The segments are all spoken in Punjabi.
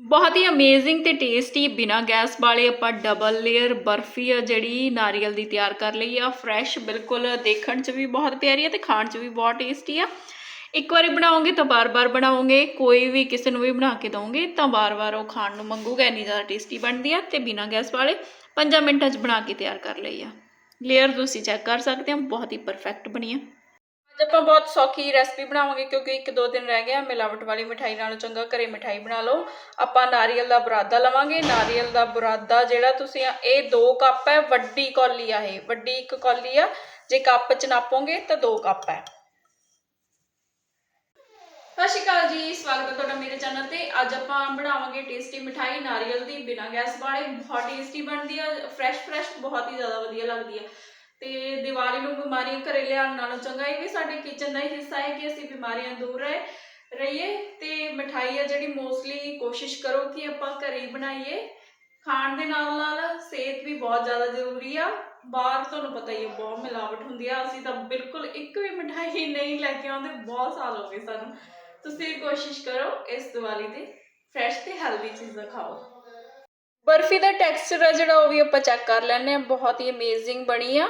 ਬਹੁਤ ਹੀ ਅਮੇਜ਼ਿੰਗ ਤੇ ਟੇਸਟੀ ਬਿਨਾ ਗੈਸ ਵਾਲੇ ਆਪਾਂ ਡਬਲ ਲੇਅਰ ਬਰਫੀ ਆ ਜਿਹੜੀ ਨਾਰੀਅਲ ਦੀ ਤਿਆਰ ਕਰ ਲਈ ਆ। ਫਰੈਸ਼ ਬਿਲਕੁਲ ਦੇਖਣ 'ਚ ਵੀ ਬਹੁਤ ਪਿਆਰੀ ਆ ਤੇ ਖਾਣ 'ਚ ਵੀ ਬਹੁਤ ਟੇਸਟੀ ਆ। ਇੱਕ ਵਾਰੀ ਬਣਾਉਂਗੇ ਤਾਂ ਬਾਰ-ਬਾਰ ਬਣਾਉਂਗੇ ਕੋਈ ਵੀ ਕਿਸੇ ਨੂੰ ਵੀ ਬਣਾ ਕੇ ਦੋਗੇ ਤਾਂ ਬਾਰ-ਬਾਰ ਉਹ ਖਾਣ ਨੂੰ ਮੰਗੂਗਾ, ਇੰਨੀ ਜ਼ਿਆਦਾ ਟੇਸਟੀ ਬਣਦੀ ਆ ਤੇ ਬਿਨਾ ਗੈਸ ਵਾਲੇ 5 ਮਿੰਟਾਂ 'ਚ ਬਣਾ ਕੇ ਤਿਆਰ ਕਰ ਲਈ ਆ। ਲੇਅਰ ਤੁਸੀਂ ਚੈੱਕ ਕਰ ਸਕਦੇ ਹੋ, ਬਹੁਤ ਹੀ ਪਰਫੈਕਟ ਬਣੀ ਆ। ਅੱਜ ਆਪਾਂ ਬਹੁਤ ਸੌਖੀ ਰੈਸਪੀ ਬਣਾਵਾਂਗੇ ਕਿਉਂਕਿ ਇੱਕ ਦੋ ਦਿਨ ਰਹਿ ਗਿਆ, ਮਿਲਾਵਟ ਵਾਲੀ ਮਠਾਈ ਨਾਲੋਂ ਚੰਗਾ ਘਰੇ ਮਠਾਈ ਬਣਾ ਲਓ। ਆਪਾਂ ਨਾਰੀਅਲ ਦਾ ਬੁਰਾਦਾ ਲਵਾਂਗੇ। ਨਾਰੀਅਲ ਦਾ ਬੁਰਾਦਾ ਜਿਹੜਾ ਤੁਸੀਂ ਇਹ 2 ਕੱਪ ਹੈ, ਵੱਡੀ ਕੌਲੀ ਆ ਇਹ। ਵੱਡੀ ਇੱਕ ਕੌਲੀ ਆ, ਜੇ ਕੱਪ ਚ ਨਾਪੋਗੇ ਤਾਂ 2 ਕੱਪ ਹੈ। ਸਤਿ ਸ਼੍ਰੀ ਅਕਾਲ ਜੀ, ਸਵਾਗਤ ਹੈ ਤੁਹਾਡਾ ਮੇਰੇ ਚੈਨਲ ਤੇ। ਅੱਜ ਆਪਾਂ ਬਣਾਵਾਂਗੇ ਟੇਸਟੀ ਮਠਾਈ ਨਾਰੀਅਲ ਦੀ ਬਿਨਾ ਗੈਸ ਵਾਲੇ। ਬਹੁਤ ਟੇਸਟੀ ਬਣਦੀ ਆ ਫਰੈਸ਼ ਫਰੈਸ਼ ਬਹੁਤ ਹੀ ਜ਼ਿਆਦਾ ਵਧੀਆ ਲੱਗਦੀ ਆ। ਤੇ ਦੀਵਾਲੀ ਨੂੰ ਬਿਮਾਰੀਆਂ ਘਰੇ ਲਿਆਉਣ ਨਾਲੋਂ ਚੰਗਾ ਇਹ ਵੀ ਸਾਡੇ ਕਿਚਨ ਦਾ ਹੀ ਹਿੱਸਾ ਹੈ ਕਿ ਅਸੀਂ ਬਿਮਾਰੀਆਂ ਦੂਰ ਰਹੇ, ਰਹੀਏ ਤੇ ਮਠਾਈ ਆ ਜਿਹੜੀ ਮੋਸਟਲੀ ਕੋਸ਼ਿਸ਼ ਕਰੋ ਕਿ ਆਪਾਂ ਘਰੇ ਹੀ ਬਣਾਈਏ। ਖਾਣ ਦੇ ਨਾਲ ਨਾਲ ਸਿਹਤ ਵੀ ਬਹੁਤ ਜ਼ਿਆਦਾ ਜ਼ਰੂਰੀ ਆ। ਬਾਹਰ ਤੁਹਾਨੂੰ ਪਤਾ ਹੀ ਹੈ ਬਹੁਤ ਮਿਲਾਵਟ ਹੁੰਦੀ ਆ। ਅਸੀਂ ਤਾਂ ਬਿਲਕੁਲ ਇੱਕ ਵੀ ਮਠਾਈ ਨਹੀਂ ਲੈ ਕੇ ਆਉਂਦੇ, ਬਹੁਤ ਸਾਲ ਹੋ ਗਏ ਸਾਨੂੰ। ਤੁਸੀਂ ਕੋਸ਼ਿਸ਼ ਕਰੋ ਇਸ ਦੀਵਾਲੀ ਤੇ ਫਰੈਸ਼ ਤੇ ਹੈਲਦੀ ਚੀਜ਼ਾਂ ਖਾਓ। ਬਰਫੀ ਦਾ ਟੈਕਸਚਰ ਆ ਜਿਹੜਾ ਉਹ ਵੀ ਆਪਾਂ ਚੈੱਕ ਕਰ ਲੈਣੇ ਆ ਬਹੁਤ ਹੀ ਅਮੇਜ਼ਿੰਗ ਬਣੀ ਆ।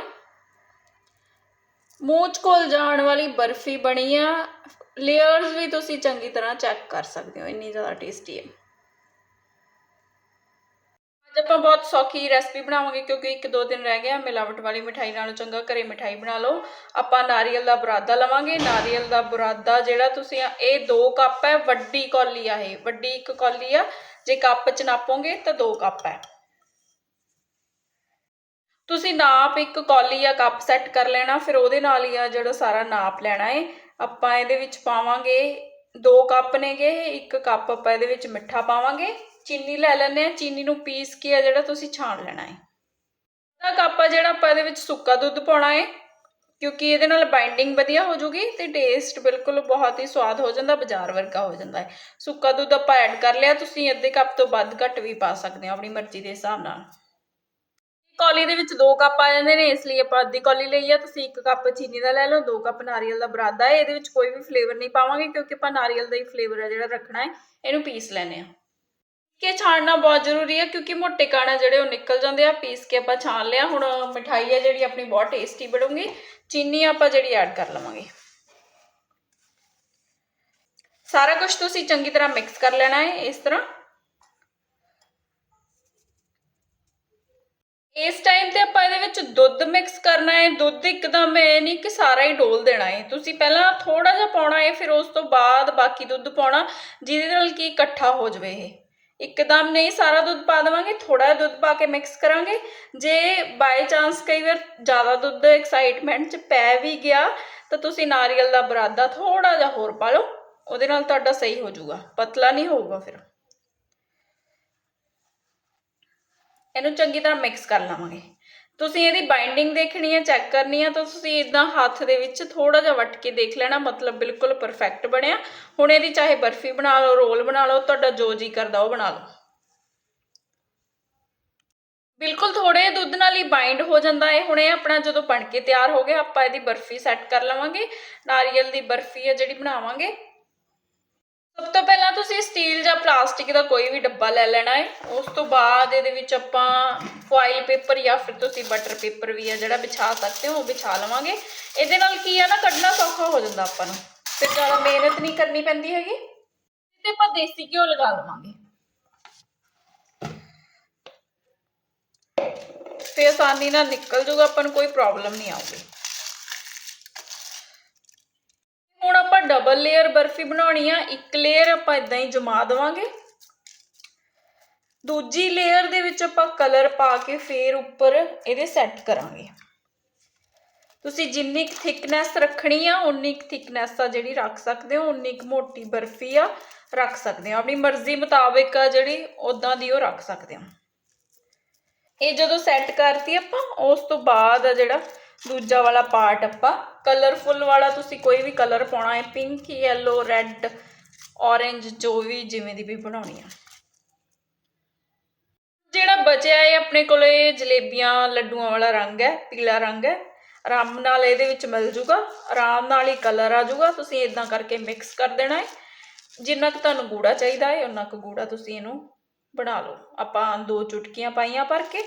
ਮੂੰਹ 'ਚ ਘੁਲ ਜਾਣ ਵਾਲੀ ਬਰਫੀ ਬਣੀ ਆ। ਲੇਅਰਸ ਵੀ ਤੁਸੀਂ ਚੰਗੀ ਤਰ੍ਹਾਂ ਚੈੱਕ ਕਰ ਸਕਦੇ ਹੋ, ਇੰਨੀ ਜ਼ਿਆਦਾ ਟੇਸਟੀ ਹੈ। ਅੱਜ ਆਪਾਂ ਬਹੁਤ ਸੌਖੀ ਰੈਸਪੀ ਬਣਾਵਾਂਗੇ ਕਿਉਂਕਿ ਇੱਕ ਦੋ ਦਿਨ ਰਹਿ ਗਿਆ, ਮਿਲਾਵਟ ਵਾਲੀ ਮਠਾਈ ਨਾਲੋਂ ਚੰਗਾ ਘਰੇ ਮਠਾਈ ਬਣਾ ਲਓ। ਆਪਾਂ ਨਾਰੀਅਲ ਦਾ ਬੁਰਾਦਾ ਲਵਾਂਗੇ। ਨਾਰੀਅਲ ਦਾ ਬੁਰਾਦਾ ਜਿਹੜਾ ਤੁਸੀਂ ਇਹ 2 ਕੱਪ ਹੈ, ਵੱਡੀ ਕੌਲੀ ਆ ਇਹ। ਵੱਡੀ ਇੱਕ ਕੌਲੀ ਆ, ਜੇ ਕੱਪ ਚ ਨਾਪੋਗੇ ਤਾਂ 2 ਕੱਪ ਹੈ। ਤੁਸੀਂ ਨਾਪ ਇੱਕ ਕੌਲੀ ਜਾਂ ਕੱਪ ਸੈੱਟ ਕਰ ਲੈਣਾ, ਫਿਰ ਉਹਦੇ ਨਾਲ ਹੀ ਆ ਜਿਹੜਾ ਸਾਰਾ ਨਾਪ ਲੈਣਾ ਹੈ ਆਪਾਂ ਇਹਦੇ ਵਿੱਚ ਪਾਵਾਂਗੇ ਦੋ ਕੱਪ ਨੇਗੇ, ਇੱਕ ਕੱਪ ਆਪਾਂ ਇਹਦੇ ਵਿੱਚ ਮਿੱਠਾ ਪਾਵਾਂਗੇ। ਚੀਨੀ ਲੈ ਲੈਂਦੇ ਆ ਚੀਨੀ ਨੂੰ ਪੀਸ ਕੇ ਆ ਜਿਹੜਾ ਤੁਸੀਂ ਛਾਣ ਲੈਣਾ ਹੈ ਦਾ ਕੱਪ ਆ ਜਿਹੜਾ ਆਪਾਂ ਇਹਦੇ ਵਿੱਚ ਸੁੱਕਾ ਦੁੱਧ ਪਾਉਣਾ ਹੈ ਕਿਉਂਕਿ ਇਹਦੇ ਨਾਲ ਬਾਈਂਡਿੰਗ ਵਧੀਆ ਹੋ ਜੂਗੀ ਤੇ ਟੇਸਟ ਬਿਲਕੁਲ ਬਹੁਤ ਹੀ ਸਵਾਦ ਹੋ ਜਾਂਦਾ, ਬਾਜ਼ਾਰ ਵਰਗਾ ਹੋ ਜਾਂਦਾ ਹੈ ਸੁੱਕਾ ਦੁੱਧ ਆਪਾਂ ਐਡ ਕਰ ਲਿਆ, ਤੁਸੀਂ ਅੱਧੇ ਕੱਪ ਤੋਂ ਵੱਧ ਘੱਟ ਵੀ ਪਾ ਸਕਦੇ ਹੋ, ਆਪਣੀ ਮਰਜ਼ੀ ਦੇ ਹਿਸਾਬ ਨਾਲ। ਕੌਲੀ ਦੇ ਵਿੱਚ ਦੋ ਕੱਪ ਆ ਜਾਂਦੇ ਨੇ, ਇਸ ਲਈ ਆਪਾਂ ਅੱਧੀ ਕੌਲੀ ਲਈ ਆ, ਤੁਸੀਂ ਇੱਕ ਕੱਪ ਚੀਨੀ ਦਾ ਲੈ ਲਓ, ਦੋ ਕੱਪ ਨਾਰੀਅਲ ਦਾ ਬਰਾਦਾ ਹੈ, ਇਹਦੇ ਵਿੱਚ ਕੋਈ ਵੀ ਫਲੇਵਰ ਨਹੀਂ ਪਾਵਾਂਗੇ ਕਿਉਂਕਿ ਆਪਾਂ ਨਾਰੀਅਲ ਦਾ ਹੀ ਫਲੇਵਰ ਹੈ ਜਿਹੜਾ ਰੱਖਣਾ ਹੈ, ਇਹਨੂੰ ਪੀਸ ਲੈਣੇ ਆ ਕਿ ਛਾਣਨਾ ਬਹੁਤ ਜ਼ਰੂਰੀ ਹੈ ਕਿਉਂਕਿ ਮੋਟੇ ਕਾਣਾ ਜਿਹੜੇ ਉਹ ਨਿਕਲ ਜਾਂਦੇ ਆ, ਪੀਸ ਕੇ ਆਪਾਂ ਛਾਣ ਲਿਆ, ਹੁਣ ਮਠਾਈ ਹੈ ਜਿਹੜੀ ਆਪਣੀ ਬਹੁਤ ਟੇਸਟੀ ਬਣੂਗੀ, ਚੀਨੀ ਆਪਾਂ ਜਿਹੜੀ ਐਡ ਕਰ ਲਵਾਂਗੇ। ਸਾਰਾ ਕੁਝ ਤੁਸੀਂ ਚੰਗੀ ਤਰ੍ਹਾਂ ਮਿਕਸ ਕਰ ਲੈਣਾ ਹੈ, ਇਸ ਤਰ੍ਹਾਂ ਇਸ ਟਾਈਮ ਤੇ ਆਪਾਂ ਇਹਦੇ ਵਿੱਚ ਦੁੱਧ ਮਿਕਸ ਕਰਨਾ ਹੈ, ਦੁੱਧ ਇੱਕਦਮ ਇਹ ਨਹੀਂ ਕਿ ਸਾਰਾ ਹੀ ਡੋਲ ਦੇਣਾ ਹੈ। ਤੁਸੀਂ ਪਹਿਲਾਂ ਥੋੜਾ ਜਿਹਾ ਪਾਉਣਾ ਹੈ, ਫਿਰ ਉਸ ਤੋਂ ਬਾਅਦ ਬਾਕੀ ਦੁੱਧ ਪਾਉਣਾ, ਜਿਹਦੇ ਨਾਲ ਕੀ ਇਕੱਠਾ ਹੋ ਜਾਵੇ ਇਹ। ਇੱਕਦਮ ਨਹੀਂ, ਸਾਰਾ ਦੁੱਧ ਪਾ ਦੇਵਾਂਗੇ ਥੋੜਾ ਜਿਹਾ ਦੁੱਧ ਪਾ ਕੇ ਮਿਕਸ ਕਰਾਂਗੇ। ਜੇ ਬਾਈ ਚਾਂਸ ਕਈ ਵਾਰ ਜ਼ਿਆਦਾ ਦੁੱਧ ਐਕਸਾਈਟਮੈਂਟ 'ਚ ਪੈ ਵੀ ਗਿਆ, ਤਾਂ ਤੁਸੀਂ ਨਾਰੀਅਲ ਦਾ ਬਰਾਦਾ ਥੋੜਾ ਜਿਹਾ ਹੋਰ ਪਾ ਲਓ। ਉਹਦੇ ਨਾਲ ਤੁਹਾਡਾ ਸਹੀ ਹੋ ਜਾਊਗਾ। ਪਤਲਾ ਨਹੀਂ ਹੋਊਗਾ ਫਿਰ। ਇਹਨੂੰ ਚੰਗੀ ਤਰ੍ਹਾਂ ਮਿਕਸ ਕਰ ਲਵਾਂਗੇ। ਤੁਸੀਂ ਇਹਦੀ ਬਾਈਂਡਿੰਗ ਦੇਖਣੀ ਹੈ ਚੈੱਕ ਕਰਨੀ ਹੈ, ਤਾਂ ਤੁਸੀਂ ਇਦਾਂ ਹੱਥ ਦੇ ਵਿੱਚ ਥੋੜਾ ਜਿਹਾ ਵੱਟ ਕੇ ਦੇਖ ਲੈਣਾ, ਮਤਲਬ ਬਿਲਕੁਲ ਪਰਫੈਕਟ ਬਣਿਆ। ਹੁਣ ਇਹਦੀ ਚਾਹੇ ਬਰਫੀ ਬਣਾ ਲਓ, ਰੋਲ ਬਣਾ ਲਓ, ਤੁਹਾਡਾ ਜੋ ਜੀ ਕਰਦਾ ਉਹ ਬਣਾ ਲਓ। ਬਿਲਕੁਲ ਥੋੜੇ ਦੁੱਧ ਨਾਲ ਹੀ ਬਾਈਂਡ ਹੋ ਜਾਂਦਾ ਹੈ ਹੁਣ ਇਹ ਆਪਣਾ ਜਦੋਂ ਬਣ ਕੇ ਤਿਆਰ ਹੋ ਗਿਆ, ਆਪਾਂ ਇਹਦੀ ਬਰਫੀ ਸੈੱਟ ਕਰ ਲਵਾਂਗੇ। ਨਾਰੀਅਲ ਦੀ ਬਰਫੀ ਹੈ ਜਿਹੜੀ ਬਣਾਵਾਂਗੇ। ਸਭ ਤੋਂ ਪਹਿਲਾਂ ਤੁਸੀਂ ਸਟੀਲ ਜਾਂ ਪਲਾਸਟਿਕ ਦਾ ਕੋਈ ਵੀ ਡੱਬਾ ਲੈ ਲੈਣਾ ਹੈ ਉਸ ਤੋਂ ਬਾਅਦ ਇਹਦੇ ਵਿੱਚ ਆਪਾਂ ਫੋਇਲ ਪੇਪਰ ਜਾਂ ਫਿਰ ਤੁਸੀਂ ਬਟਰ ਪੇਪਰ ਵੀ ਆ ਜਿਹੜਾ ਵਿਛਾ ਸਕਦੇ ਹੋ, ਉਹ ਵਿਛਾ ਲਵਾਂਗੇ। ਇਹਦੇ ਨਾਲ ਕੀ ਆ ਨਾ, ਕੱਢਣਾ ਸੌਖਾ ਹੋ ਜਾਂਦਾ ਆਪਾਂ ਨੂੰ। ਫਿਰ ਜ਼ਿਆਦਾ ਮਿਹਨਤ ਨਹੀਂ ਕਰਨੀ ਪੈਂਦੀ ਹੈਗੀ। ਤੇ ਆਪਾਂ ਦੇਸੀ ਘਿਓ ਲਗਾ ਲਵਾਂਗੇ। ਤੇ ਆਸਾਨੀ ਨਾਲ ਨਿਕਲ ਜੂਗਾ, ਆਪਾਂ ਨੂੰ ਕੋਈ ਪ੍ਰੋਬਲਮ ਨਹੀਂ ਆਊਗੀ ਹੁਣ ਆਪਾਂ ਡਬਲ ਲੇਅਰ ਬਰਫੀ ਬਣਾਉਣੀ ਆ, ਇੱਕ ਲੇਅਰ ਆਪਾਂ ਇਦਾਂ ਹੀ ਜਮਾ ਦੇਵਾਂਗੇ। ਦੂਜੀ ਲੇਅਰ ਦੇ ਵਿੱਚ ਆਪਾਂ ਕਲਰ ਪਾ ਕੇ ਫੇਰ ਉੱਪਰ ਇਹਦੇ ਸੈੱਟ ਕਰਾਂਗੇ। ਤੁਸੀਂ ਜਿੰਨੀ ਕੁ ਥਿਕਨੈਸ ਰੱਖਣੀ ਆ, ਉਨੀ ਕੁ ਥਿਕਨੈਸ ਆ ਜਿਹੜੀ ਰੱਖ ਸਕਦੇ ਹੋ, ਉਨੀ ਕੁ ਮੋਟੀ ਬਰਫੀ ਆ, ਰੱਖ ਸਕਦੇ ਹੋ। ਆਪਣੀ ਮਰਜ਼ੀ ਮੁਤਾਬਿਕ ਆ ਜਿਹੜੀ ਉਦਾਂ ਦੀ ਉਹ ਰੱਖ ਸਕਦੇ ਹੋ। ਇਹ ਜਦੋਂ ਸੈੱਟ ਕਰਤੀ ਆਪਾਂ, ਉਸ ਤੋਂ ਬਾਅਦ ਆ ਜਿਹੜਾ ਦੂਜਾ ਵਾਲਾ ਪਾਰਟ ਆਪਾਂ। ਕਲਰਫੁੱਲ ਵਾਲਾ ਤੁਸੀਂ ਕੋਈ ਵੀ ਕਲਰ ਪਾਉਣਾ ਹੈ, ਪਿੰਕ ਯੈਲੋ ਰੈੱਡ ਔਰੇਂਜ ਜੋ ਵੀ ਜਿਵੇਂ ਦੀ ਵੀ ਬਣਾਉਣੀ ਆ। ਜਿਹੜਾ ਬਚਿਆ ਹੈ ਆਪਣੇ ਕੋਲੇ ਜਲੇਬੀਆਂ, ਲੱਡੂਆਂ ਵਾਲਾ ਰੰਗ ਹੈ, ਪੀਲਾ ਰੰਗ ਹੈ। ਆਰਾਮ ਨਾਲ ਇਹਦੇ ਵਿੱਚ ਮਿਲ ਜੂਗਾ। ਆਰਾਮ ਨਾਲ ਹੀ ਕਲਰ ਆ ਜੂਗਾ। ਤੁਸੀਂ ਇਦਾਂ ਕਰਕੇ ਮਿਕਸ ਕਰ ਦੇਣਾ ਹੈ। ਜਿੰਨਾ ਕੁ ਤੁਹਾਨੂੰ ਗੂੜਾ ਚਾਹੀਦਾ ਹੈ ਉਨਾ ਕੁ ਗੂੜਾ ਤੁਸੀਂ ਇਹਨੂੰ ਬਣਾ ਲਓ। ਆਪਾਂ ਦੋ ਚੁਟਕੀਆਂ ਪਾਈਆਂ ਭਰ ਕੇ।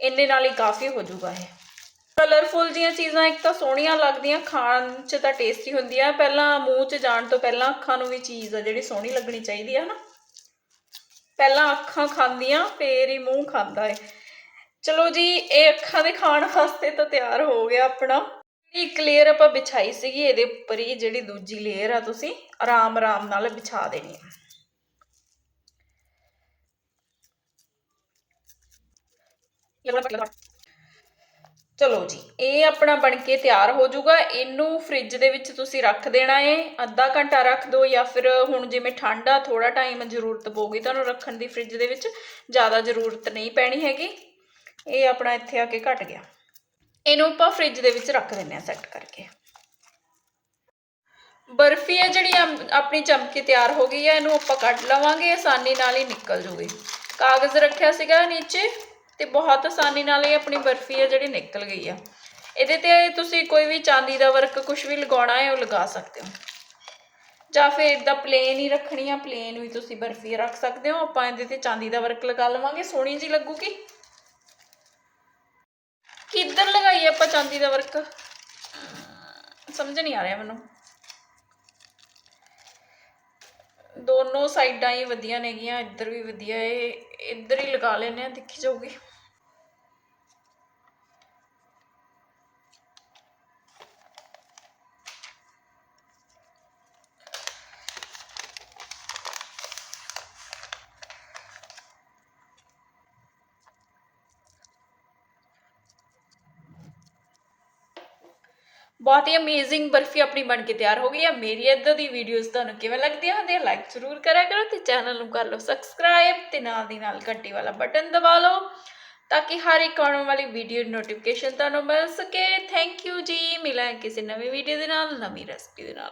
ਇੰਨੇ ਨਾਲ ਹੀ ਕਾਫੀ ਹੋ ਜਾਊਗਾ ਇਹ। ਕਲਰਫੁਲ ਜੀਆਂ ਚੀਜ਼ਾਂ, ਇੱਕ ਤਾਂ ਸੋਹਣੀਆਂ ਲੱਗਦੀਆਂ, ਖਾਣ 'ਚ ਤਾਂ ਟੇਸਟੀ ਹੁੰਦੀਆਂ। ਪਹਿਲਾਂ ਮੂੰਹ 'ਚ ਜਾਣ ਤੋਂ ਪਹਿਲਾਂ ਅੱਖਾਂ ਨੂੰ ਵੀ ਚੀਜ਼ ਆ ਜਿਹੜੀ ਸੋਹਣੀ ਲੱਗਣੀ ਚਾਹੀਦੀ ਹੈ ਨਾ ਪਹਿਲਾਂ ਅੱਖਾਂ ਖਾਂਦੀਆਂ, ਫੇਰ ਹੀ ਮੂੰਹ ਖਾਂਦਾ ਹੈ ਚਲੋ ਜੀ, ਇਹ ਅੱਖਾਂ ਦੇ ਖਾਣ ਵਾਸਤੇ ਤਾਂ ਤਿਆਰ ਹੋ ਗਿਆ ਆਪਣਾ। ਜਿਹੜੀ ਇੱਕ ਲੇਅਰ ਆਪਾਂ ਵਿਛਾਈ ਸੀਗੀ, ਇਹਦੇ ਉੱਪਰ ਹੀ ਜਿਹੜੀ ਦੂਜੀ ਲੇਅਰ ਆ ਤੁਸੀਂ ਆਰਾਮ ਆਰਾਮ ਨਾਲ ਵਿਛਾ ਦੇਣੀ ਆ। ਚਲੋ ਜੀ, ਇਹ ਆਪਣਾ ਬਣ ਕੇ ਤਿਆਰ ਹੋ ਜਾਊਗਾ। ਇਹਨੂੰ ਫ੍ਰਿਜ ਦੇ ਵਿੱਚ ਤੁਸੀਂ ਰੱਖ ਦੇਣਾ ਏ। ਅੱਧਾ ਘੰਟਾ ਰੱਖ ਦਿਓ ਜਾਂ ਫਿਰ ਹੁਣ ਜਿਵੇਂ ਠੰਡਾ ਥੋੜਾ ਟਾਈਮ ਜ਼ਰੂਰਤ ਪਊਗੀ ਤੁਹਾਨੂੰ ਰੱਖਣ ਦੀ ਫ੍ਰਿਜ ਦੇ ਵਿੱਚ। ਜ਼ਿਆਦਾ ਜ਼ਰੂਰਤ ਨਹੀਂ ਪੈਣੀ ਹੈਗੀ। ਇਹ ਆਪਣਾ ਇੱਥੇ ਆ ਕੇ ਘਟ ਗਿਆ। ਇਹਨੂੰ ਆਪਾਂ ਫ੍ਰਿਜ ਦੇ ਵਿੱਚ ਰੱਖ ਦਿੰਨੇ ਆ ਸੈੱਟ ਕਰਕੇ। ਬਰਫੀ ਹੈ ਜਿਹੜੀ ਅਮ- ਆਪਣੀ ਚਮਕੀ ਤਿਆਰ ਹੋ ਗਈ ਹੈ। ਇਹਨੂੰ ਆਪਾਂ ਕੱਢ ਲਵਾਂਗੇ। ਆਸਾਨੀ ਨਾਲ ਹੀ ਨਿਕਲ ਜੂਗੀ। ਕਾਗਜ਼ ਰੱਖਿਆ ਸੀਗਾ ਨੀਚੇ। ਤੇ ਬਹੁਤ ਆਸਾਨੀ ਨਾਲ ਇਹ ਆਪਣੀ ਬਰਫੀ ਹੈ ਜਿਹੜੀ ਨਿਕਲ ਗਈ ਆ। ਇਹਦੇ ਤੇ ਤੁਸੀਂ ਕੋਈ ਵੀ ਚਾਂਦੀ ਦਾ ਵਰਕ ਕੁਝ ਵੀ ਲਗਾਉਣਾ ਹੈ, ਉਹ ਲਗਾ ਸਕਦੇ ਹੋ। ਜਾਂ ਫਿਰ ਇਦਾਂ ਪਲੇਨ ਹੀ ਰੱਖਣੀ ਆ ਪਲੇਨ ਵੀ ਤੁਸੀਂ ਬਰਫੀ ਰੱਖ ਸਕਦੇ ਹੋ। ਆਪਾਂ ਇਹਦੇ ਤੇ ਚਾਂਦੀ ਦਾ ਵਰਕ ਲਗਾ ਲਵਾਂਗੇ। ਸੋਹਣੀ ਜੀ ਲੱਗੂਗੀ। ਕਿੱਧਰ ਲਗਾਈ ਆਪਾਂ ਚਾਂਦੀ ਦਾ ਵਰਕ? ਸਮਝ ਨਹੀਂ ਆ ਰਿਹਾ ਮੈਨੂੰ। ਦੋਨੋਂ ਸਾਈਡਾਂ ਹੀ ਵਧੀਆ ਨੇਗੀਆਂ, ਇੱਧਰ ਵੀ ਵਧੀਆ। ਏ ਇੱਧਰ ਲਗਾ ਲੈਨੇ ਆ ਦਿਖੀ ਜਾਊਗੀ। ਬਹੁਤ ਹੀ ਅਮੇਜ਼ਿੰਗ ਬਰਫੀ ਆਪਣੀ ਬਣ ਕੇ ਤਿਆਰ ਹੋ ਗਈ ਹੈ। ਮੇਰੀ ਇੱਦਾਂ ਦੀ ਵੀਡੀਓਜ਼ ਤੁਹਾਨੂੰ ਕਿਵੇਂ ਲੱਗਦੀਆਂ ਹੁੰਦੀਆਂ ਲਾਈਕ ਜ਼ਰੂਰ ਕਰਿਆ ਕਰੋ ਤੇ ਚੈਨਲ ਨੂੰ ਕਰ ਲਓ ਸਬਸਕ੍ਰਾਈਬ ਤੇ ਨਾਲ ਦੀ ਨਾਲ ਘੰਟੀ ਵਾਲਾ ਬਟਨ ਦਬਾ ਲਓ ਤਾਂ ਕਿ ਹਰ ਇੱਕ ਆਉਣ ਵਾਲੀ ਵੀਡੀਓ ਨੋਟੀਫਿਕੇਸ਼ਨ ਤੁਹਾਨੂੰ ਮਿਲ ਸਕੇ। ਥੈਂਕ ਯੂ ਜੀ। ਮਿਲਾਂ ਕਿਸੇ ਨਵੀਂ ਵੀਡੀਓ ਦੇ ਨਾਲ, ਨਵੀਂ ਰੈਸਪੀ ਦੇ ਨਾਲ।